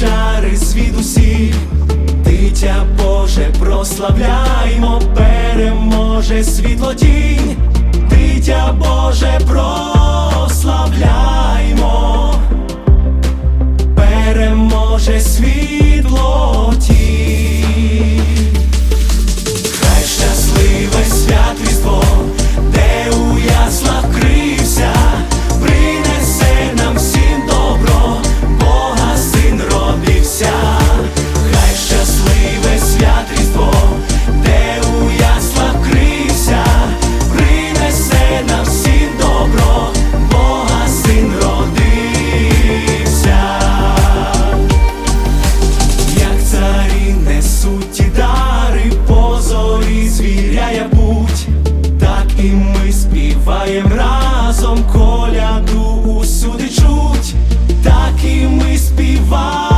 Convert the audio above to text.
ви світ усіх, дитя Боже, прославляймо, суті дари, позорі звіряє путь, так і ми співаєм разом коляду усюди чуть, так і ми співаємо.